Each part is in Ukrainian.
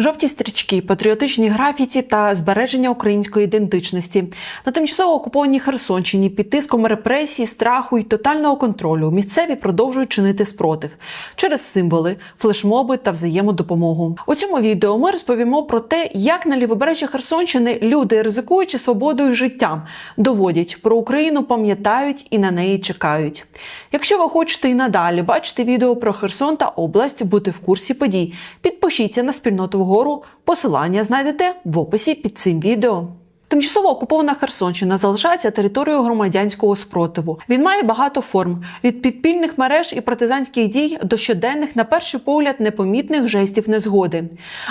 Жовті стрічки, патріотичні графіті та збереження української ідентичності на тимчасово окупованій Херсонщині під тиском репресій, страху і тотального контролю місцеві продовжують чинити спротив через символи, флешмоби та взаємодопомогу. У цьому відео ми розповімо про те, як на лівобережжі Херсонщини люди, ризикуючи свободою життям, доводять про Україну, пам'ятають і на неї чекають. Якщо ви хочете і надалі бачити відео про Херсон та область, бути в курсі подій, підпишіться на спільноту вгору. Посилання знайдете в описі під цим відео. Тимчасово окупована Херсонщина залишається територією громадянського спротиву. Він має багато форм від підпільних мереж і партизанських дій до щоденних, на перший погляд, непомітних жестів незгоди.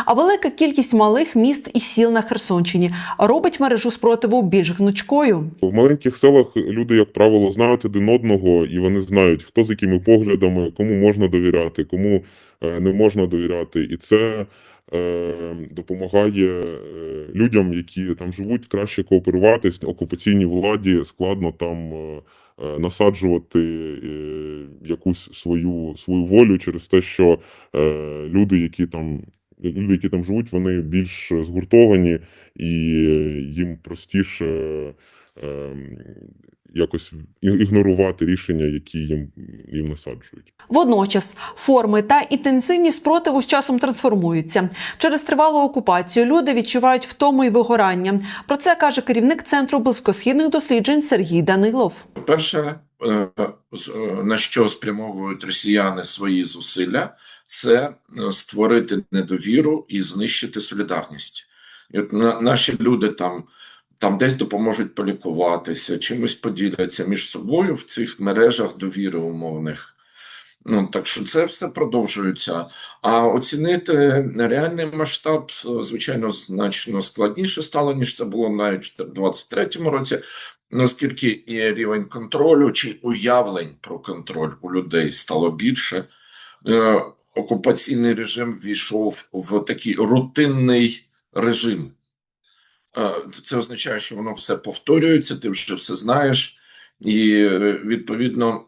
А велика кількість малих міст і сіл на Херсонщині робить мережу спротиву більш гнучкою. В маленьких селах люди, як правило, знають один одного, і вони знають, хто з якими поглядами, кому можна довіряти, кому е, не можна довіряти. І це допомагає е, людям, які там живуть, краще кооперуватись. Окупаційній владі складно там е, е, насаджувати е, якусь свою, свою волю через те, що е, люди, які там. Люди, які там живуть, вони більш згуртовані і їм простіше е, якось ігнорувати рішення, які їм, їм насаджують. Водночас форми та інтенсивність спротиву з часом трансформуються. Через тривалу окупацію люди відчувають втому і вигорання. Про це каже керівник центру близькосхідних досліджень Сергій Данилов. Перше, е, е, на що спрямовують росіяни свої зусилля, це е, створити недовіру і знищити солідарність. І от на- наші люди там, там десь допоможуть полікуватися, чимось поділяться між собою в цих мережах довіри умовних. Ну, так що це все продовжується. А оцінити реальний масштаб, е, звичайно, значно складніше стало, ніж це було навіть в 23-му році. Наскільки і рівень контролю чи уявлень про контроль у людей стало більше, е, окупаційний режим війшов в такий рутинний режим. Е, Це означає, що воно все повторюється, ти вже все знаєш, і е, відповідно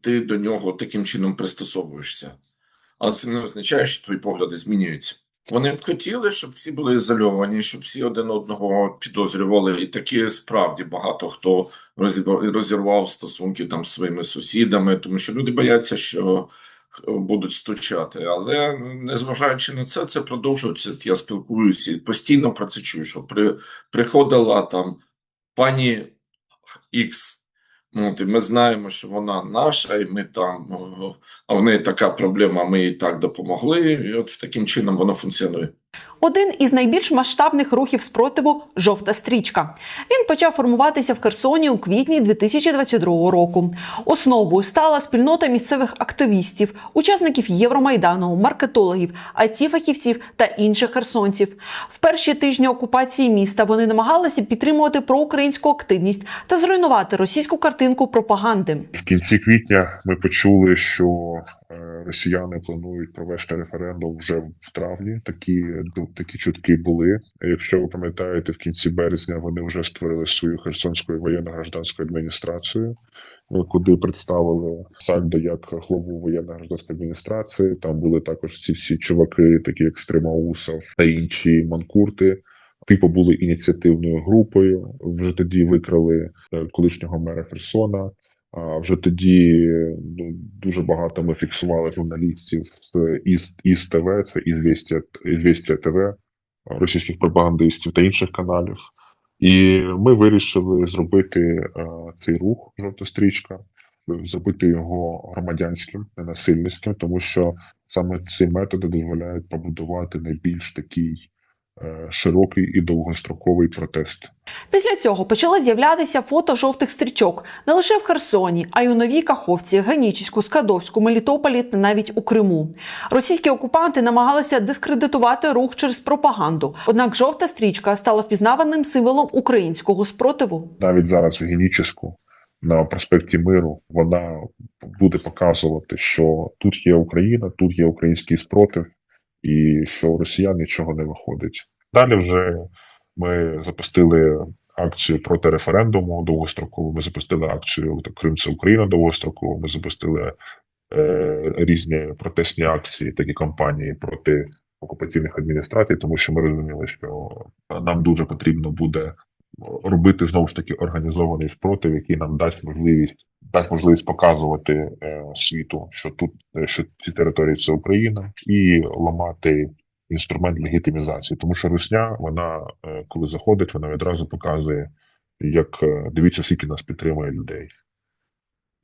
ти до нього таким чином пристосовуєшся. Але це не означає, що твої погляди змінюються. Вони б хотіли, щоб всі були ізольовані, щоб всі один одного підозрювали, і таки справді багато хто розірвав, стосунки там з своїми сусідами, тому що люди бояться, що будуть стучати. Але незважаючи на це, це продовжується. Я спілкуюся і постійно про це чую, що при, приходила там пані Ікс. От, і ми знаємо, що вона наша, і ми там, а в неї така проблема, ми їй так допомогли. І от таким чином воно функціонує. Один із найбільш масштабних рухів спротиву жовта стрічка. Він почав формуватися в Херсоні у квітні 2022 року. Основою стала спільнота місцевих активістів, учасників Євромайдану, маркетологів, IT-фахівців та інших херсонців. В перші тижні окупації міста вони намагалися підтримувати проукраїнську активність та зруйнувати російську картинку пропаганди. В кінці квітня ми почули, що росіяни планують провести референдум вже в травні. Такі такі чутки були. Якщо ви пам'ятаєте, в кінці березня вони вже створили свою Херсонську воєнно-гражданську адміністрацію, е, куди представили Сальдо як главу воєнно-гражданської адміністрації. Там були також ці всі чуваки, такі як Стримаусов та інші манкурти. Типу були ініціативною групою. Вже тоді викрали е, колишнього мера Херсона. Вже тоді ну, дуже багато ми фіксували журналістів з із ТВ, це Ізвістя, ТВ, російських пропагандистів та інших каналів. І ми вирішили зробити е, цей рух жовта стрічка, зробити його громадянським, ненасильницьким, тому що саме ці методи дозволяють побудувати найбільш такий е, широкий і довгостроковий протест. Після цього почали з'являтися фото жовтих стрічок не лише в Херсоні, а й у Новій Каховці, Генічеську, Скадовську, Мелітополі та навіть у Криму. Російські окупанти намагалися дискредитувати рух через пропаганду. Однак жовта стрічка стала впізнаваним символом українського спротиву. навіть зараз в Геніческу на проспекті Миру вона буде показувати, що тут є Україна, тут є український спротив, і що у росіян нічого не виходить. Далі вже ми запустили акцію проти референдуму довгострокову. Ми запустили акцію Крим це Україна довгострокову. Ми запустили е, різні протестні акції, такі кампанії проти окупаційних адміністрацій, тому що ми розуміли, що нам дуже потрібно буде робити знову ж таки організований спротив, який нам дасть можливість дасть можливість показувати е, світу, що тут е, що ці території це Україна, і ламати інструмент легітимізації, тому що Русня, вона е, коли заходить, вона відразу показує, як дивіться, скільки нас підтримує людей.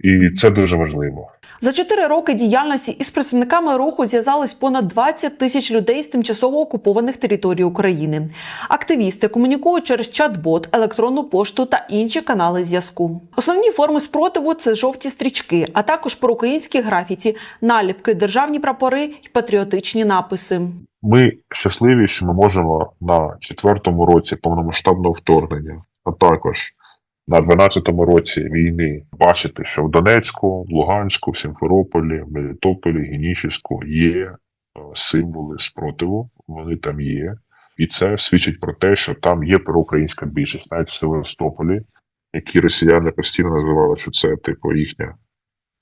І це дуже важливо. За чотири роки діяльності із представниками руху зв'язались понад 20 тисяч людей з тимчасово окупованих територій України. Активісти комунікують через чат-бот, електронну пошту та інші канали зв'язку. Основні форми спротиву це жовті стрічки, а також проукраїнські графіті, наліпки, державні прапори і патріотичні написи. Ми щасливі, що ми можемо на четвертому році повномасштабного вторгнення, а також на 12-му році війни бачити, що в Донецьку, Луганську, Сімферополі, Мелітополі, Генічеську є е, символи спротиву, вони там є. І це свідчить про те, що там є проукраїнська більшість, навіть в Севастополі, які росіяни постійно називали, що це типу їхня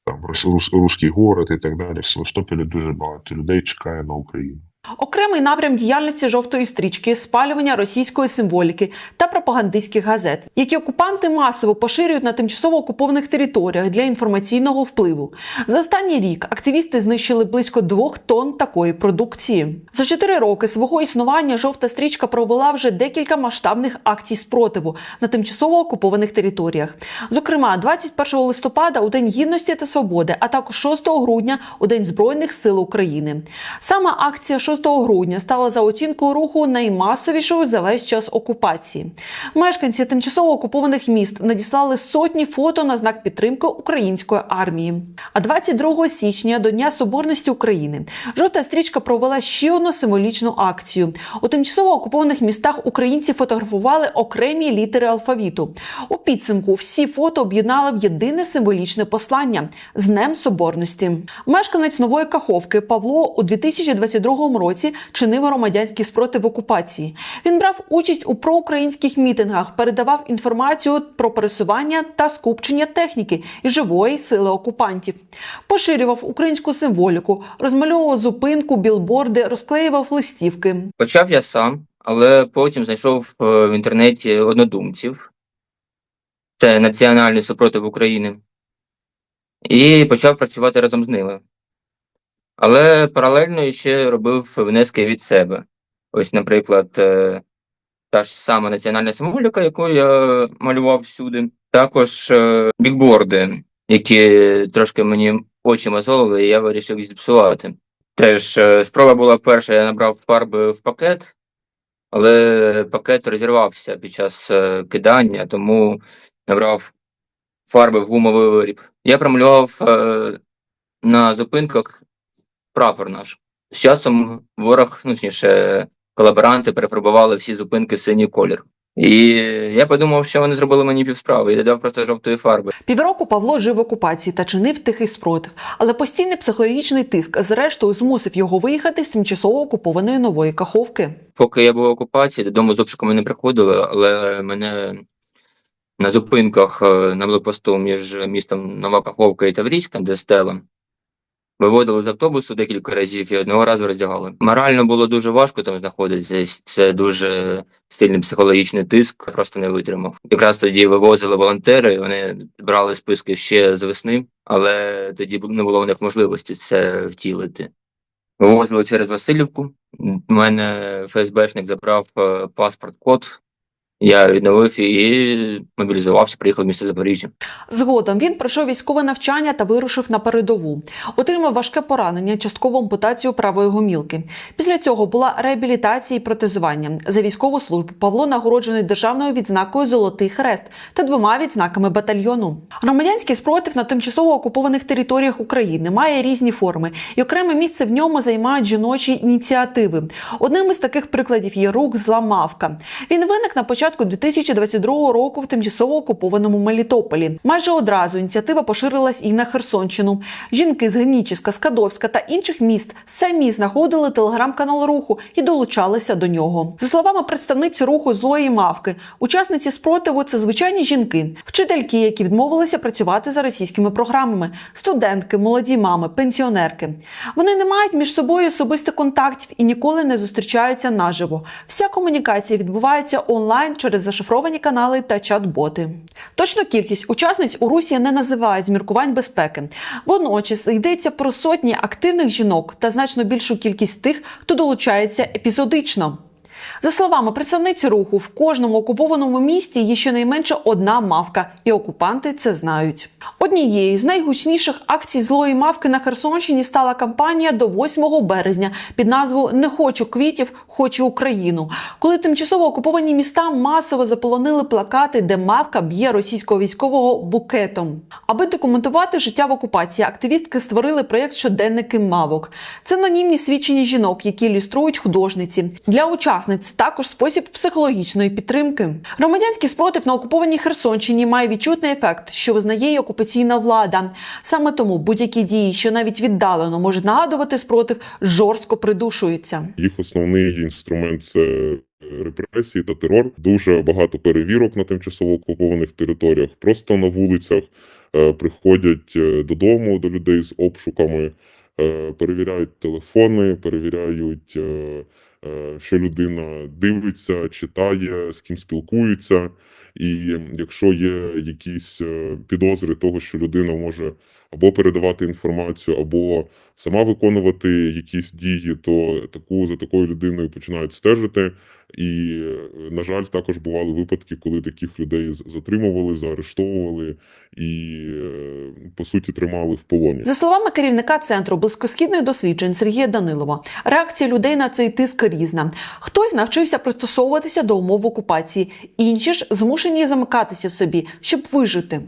там рус- рус- руський город і так далі. В Севастополі дуже багато людей чекає на Україну. Окремий напрям діяльності жовтої стрічки спалювання російської символіки та пропагандистських газет, які окупанти масово поширюють на тимчасово окупованих територіях для інформаційного впливу. За останній рік активісти знищили близько двох тонн такої продукції. За чотири роки свого існування жовта стрічка провела вже декілька масштабних акцій спротиву на тимчасово окупованих територіях. Зокрема, 21 листопада у День гідності та свободи, а також 6 грудня у День Збройних сил України. Саме акція 6 грудня стала за оцінкою руху наймасовішою за весь час окупації. Мешканці тимчасово окупованих міст надіслали сотні фото на знак підтримки української армії. А 22 січня до Дня Соборності України жовта стрічка провела ще одну символічну акцію. У тимчасово окупованих містах українці фотографували окремі літери алфавіту. У підсумку всі фото об'єднали в єдине символічне послання з Днем Соборності. Мешканець нової Каховки Павло у 2022 році чинив громадянський спротив окупації. Він брав участь у проукраїнських мітингах, передавав інформацію про пересування та скупчення техніки і живої сили окупантів, поширював українську символіку, розмальовував зупинку, білборди, розклеював листівки. Почав я сам, але потім знайшов е, в інтернеті однодумців. Це Національний супротив України. І почав працювати разом з ними. Але паралельно ще робив внески від себе. Ось, наприклад, е, та ж сама національна символіка, яку я малював всюди. Також е, бікборди, які трошки мені очі мозолили, і я вирішив їх зіпсувати. Теж е, спроба була перша, я набрав фарби в пакет, але пакет розірвався під час кидання, тому набрав фарби в гумовий виріб. Я промалював на зупинках прапор наш. З часом ворог, ну точніше, колаборанти перефарбували всі зупинки в синій колір. І я подумав, що вони зробили мені півсправи, і додав просто жовтої фарби. Півроку Павло жив в окупації та чинив тихий спротив, але постійний психологічний тиск зрештою змусив його виїхати з тимчасово окупованої нової Каховки. Поки я був в окупації, додому з обшуками не приходили, але мене на зупинках е, на блокпосту між містом Нова Каховка і Таврійськ, там де стела, виводили з автобусу декілька разів і одного разу роздягали. Морально було дуже важко там знаходитися. Це дуже сильний психологічний тиск, просто не витримав. Якраз тоді вивозили волонтери, вони брали списки ще з весни, але тоді не було в них можливості це втілити. Вивозили через Васильівку. У мене ФСБшник забрав е, паспорт-код. Я відновив і мобілізувався, приїхав в місто Запоріжжя. Згодом він пройшов військове навчання та вирушив на передову. Отримав важке поранення, часткову ампутацію правої гомілки. Після цього була реабілітація і протезування. За військову службу Павло нагороджений державною відзнакою Золотий хрест та двома відзнаками батальйону. Громадянський спротив на тимчасово окупованих територіях України має різні форми, і окреме місце в ньому займають жіночі ініціативи. Одним із таких прикладів є рух Зламавка. Він виник на початку початку 2022 року в тимчасово окупованому Мелітополі. Майже одразу ініціатива поширилась і на Херсонщину. Жінки з Генічіска, Скадовська та інших міст самі знаходили телеграм-канал руху і долучалися до нього. За словами представниці руху злої мавки, учасниці спротиву це звичайні жінки, вчительки, які відмовилися працювати за російськими програмами, студентки, молоді мами, пенсіонерки. Вони не мають між собою особистих контактів і ніколи не зустрічаються наживо. Вся комунікація відбувається онлайн через зашифровані канали та чат-боти. Точну кількість учасниць у Русі не називають з міркувань безпеки. Водночас йдеться про сотні активних жінок та значно більшу кількість тих, хто долучається епізодично. За словами представниці руху, в кожному окупованому місті є щонайменше одна мавка, і окупанти це знають. Однією з найгучніших акцій злої мавки на Херсонщині стала кампанія до 8 березня під назвою Не хочу квітів, хочу Україну, коли тимчасово окуповані міста масово заполонили плакати, де мавка б'є російського військового букетом. Аби документувати життя в окупації, активістки створили проєкт щоденники мавок. Це анонімні свідчення жінок, які ілюструють художниці. Для учасниць також спосіб психологічної підтримки. Громадянський спротив на окупованій Херсонщині має відчутний ефект, що визнає й окупаційна влада. Саме тому будь-які дії, що навіть віддалено можуть нагадувати спротив, жорстко придушуються. Їх основний інструмент це е, репресії та терор. Дуже багато перевірок на тимчасово окупованих територіях. Просто на вулицях е, приходять е, додому до людей з обшуками, перевіряють телефони, перевіряють, е, е, що людина дивиться, читає, з ким спілкується. І якщо є якісь е, підозри того, що людина може або передавати інформацію, або сама виконувати якісь дії, то таку за такою людиною починають стежити. І, на жаль, також бували випадки, коли таких людей затримували, заарештовували і, е, по суті, тримали в полоні. За словами керівника центру близькосхідних досліджень Сергія Данилова, реакція людей на цей тиск різна. Хтось навчився пристосовуватися до умов окупації, інші ж змушені замикатися в собі, щоб вижити.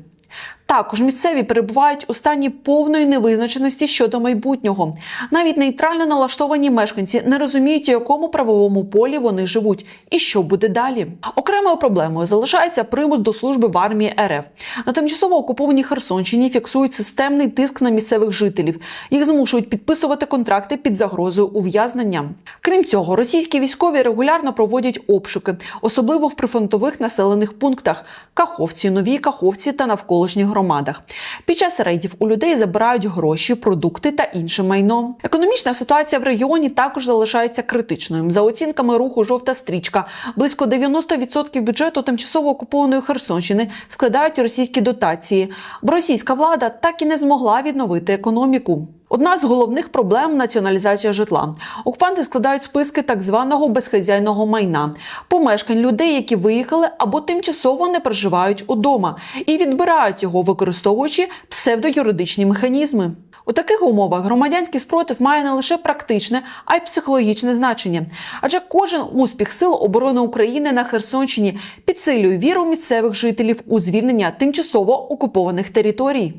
Також місцеві перебувають у стані повної невизначеності щодо майбутнього. Навіть нейтрально налаштовані мешканці не розуміють, у якому правовому полі вони живуть і що буде далі. Окремою проблемою залишається примус до служби в армії РФ. На тимчасово окупованій Херсонщині фіксують системний тиск на місцевих жителів. Їх змушують підписувати контракти під загрозою ув'язнення. Крім цього, російські військові регулярно проводять обшуки, особливо в прифронтових населених пунктах Каховці, Новій Каховці та навколишніх громадах. Під час рейдів у людей забирають гроші, продукти та інше майно. Економічна ситуація в регіоні також залишається критичною. За оцінками руху жовта стрічка, близько 90% бюджету тимчасово окупованої Херсонщини складають російські дотації, бо російська влада так і не змогла відновити економіку. Одна з головних проблем націоналізація житла. Окупанти складають списки так званого безхазяйного майна, помешкань людей, які виїхали або тимчасово не проживають удома, і відбирають його, використовуючи псевдоюридичні механізми. У таких умовах громадянський спротив має не лише практичне, а й психологічне значення. Адже кожен успіх сил оборони України на Херсонщині підсилює віру місцевих жителів у звільнення тимчасово окупованих територій.